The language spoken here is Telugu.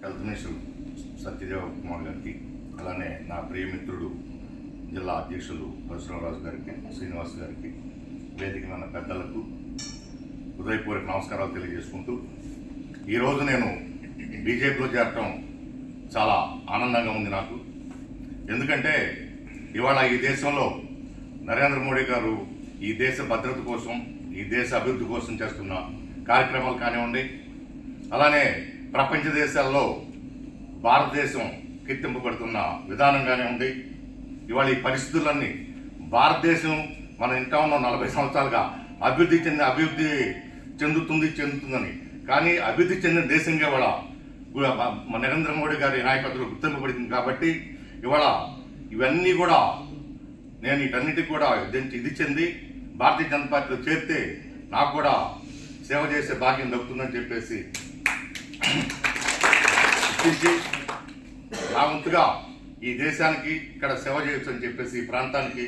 హెల్త్ మినిస్టర్ సత్యదేవ కుమార్ గారికి అలానే నా ప్రియమిత్రుడు జిల్లా అధ్యక్షులు పరశురామరాజు గారికి శ్రీనివాస్ గారికి వేదిక నన్న పెద్దలకు హృదయపూర్వక నమస్కారాలు తెలియజేసుకుంటూ ఈరోజు నేను బీజేపీలో చేరటం చాలా ఆనందంగా ఉంది నాకు. ఎందుకంటే ఇవాళ ఈ దేశంలో నరేంద్ర మోడీ గారు ఈ దేశ భద్రత కోసం ఈ దేశ అభివృద్ధి కోసం చేస్తున్న కార్యక్రమాలు కానివ్వండి అలానే ప్రపంచ దేశాల్లో భారతదేశం కీర్తింపబడుతున్న విధానంగానే ఉంది. ఇవాళ ఈ పరిస్థితులన్నీ భారతదేశం మన ఇంటా ఉన్న నలభై సంవత్సరాలుగా అభివృద్ధి చెంది అభివృద్ధి చెందుతుంది చెందుతుందని. కానీ అభివృద్ధి చెందిన దేశంగా ఇవాళ మన నరేంద్ర మోడీ గారి నాయకత్వంలో గుర్తింపబడింది కాబట్టి ఇవాళ ఇవన్నీ కూడా నేను వీటన్నిటికి కూడా ఇది చెంది భారతీయ జనతా పార్టీలో చేరితే నాకు కూడా సేవ చేసే భాగ్యం దక్కుతుందని చెప్పేసి ఇచ్చించి నా వంతుగా ఈ దేశానికి ఇక్కడ సేవ చేయొచ్చు అని చెప్పేసి ఈ ప్రాంతానికి